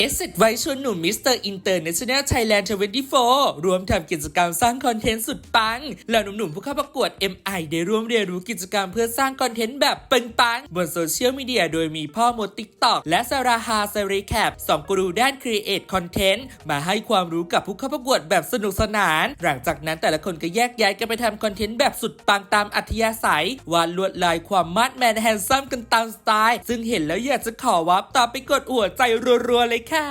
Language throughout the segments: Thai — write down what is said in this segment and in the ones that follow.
เอสเซไวชวนหนุ่มมิสเตอร์อินเตอร์เนชั่นแนลไทยแลนด์24รวมทำกิจกรรมสร้างคอนเทนต์สุดปังแล้วหนุ่มๆผู้เข้าประกวด MI ได้ร่วมเรียนรู้กิจกรรมเพื่อสร้างคอนเทนต์แบบปังๆบนโซเชียลมีเดียโดยมีพ่อมดติ๊กต็อกและซาราฮาซารีแคปสองกูรูด้านครีเอทคอนเทนต์มาให้ความรู้กับผู้เข้าประกวดแบบสนุกสนาน หลังจากนั้นแต่ละคนก็แยกย้ายกันไปทำคอนเทนต์แบบสุดปังตามอัธยาศัยวาดลวดลายความมาดแมนแฮนซัมกันตามสไตล์ ซึ่งเห็นแล้วอยากจะขอวับตามไปกดหัวใจรัวๆเลยค่ะ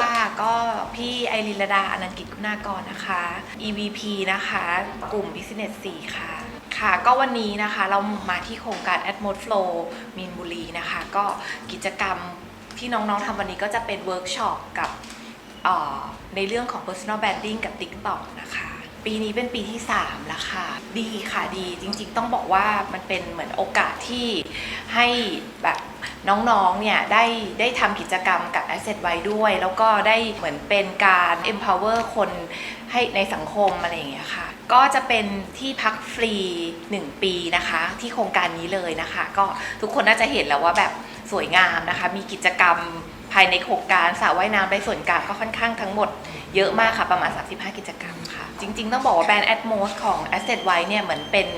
ค่ะก็พี่ไอรินลดาอนันกิจคุณากรนะคะ EVP นะคะ กลุ่ม Business 4 ค่ะ ค่ะ ก็วันนี้นะคะเรามาที่โครงการ Atmos Flow มีนบุรีนะคะ ก็กิจกรรมที่น้องๆทำวันนี้ก็จะเป็นเวิร์กช็อปกับในเรื่องของ Personal Branding กับ TikTok นะคะ ปีนี้เป็นปีที่3แล้วค่ะ ดีค่ะดีจริงๆ ต้องบอกว่ามันเป็นเหมือนโอกาสที่ให้แบบ น้องๆ เนี่ยได้ได้ทำกิจกรรมกับ Asset ไว้ด้วย แล้วก็ได้เหมือนเป็นการ empower คนให้ในสังคมอะไรอย่างเงี้ยค่ะ ก็จะเป็นที่พักฟรี 1 ปีนะคะ ที่โครงการนี้เลยนะคะ ก็ทุกคนน่าจะเห็นแล้วว่าแบบสวยงามนะคะ มีกิจกรรมภายในโครงการสระว่ายน้ำได้ส่วนกลางก็ค่อนข้างทั้งหมดเยอะมากค่ะ ประมาณ 35 กิจกรรมค่ะ จริงๆ ต้องบอกว่าแบรนด์ Atmos ของ Asset ไว้เนี่ยเหมือนเป็น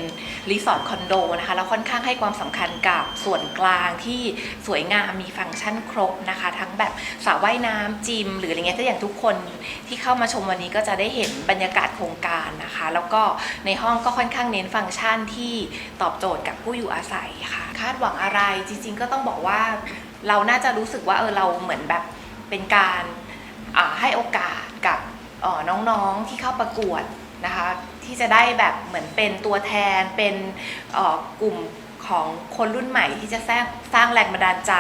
รีสอร์ทคอนโดนะคะแล้วค่อนข้างให้ความสำคัญกับส่วนกลางที่สวยงามมีฟังก์ชันครบนะคะ ทั้งแบบสระว่ายน้ำจิม หรืออะไรเงี้ยถ้าอย่างทุกคนที่เข้ามาชมวันนี้ก็จะได้เห็นบรรยากาศโครงการนะคะ แล้วก็ในห้องก็ค่อนข้างเน้นฟังก์ชันที่ตอบโจทย์กับผู้อยู่อาศัยค่ะ คาดหวังอะไรจริง ๆ ก็ต้องบอกว่าเราน่าจะรู้สึกว่าเออเราเหมือนแบบเป็นการให้โอกาสกับน้องๆที่เข้าประกวด นะคะที่จะได้แบบเหมือนเป็นตัวแทนเป็นกลุ่มของคนรุ่นใหม่ที่จะสร้างสร้างแรงบันดาลใจ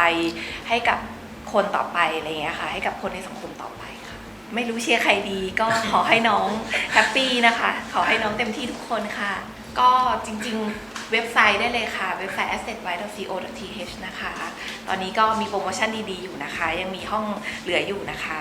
ให้กับคนต่อไปอะไรอย่างเงี้ยค่ะให้กับคนในสังคมต่อไปค่ะ ไม่รู้เชียร์ใครดีก็ขอให้น้องแฮปปี้นะคะ ขอให้น้องเต็มที่ทุกคนค่ะ ก็จริงๆเว็บไซต์ได้เลยค่ะ เว็บไซต์ assetwise.co.th นะคะ ตอนนี้ก็มีโปรโมชั่นดีๆอยู่นะคะ ยังมีห้องเหลืออยู่นะคะ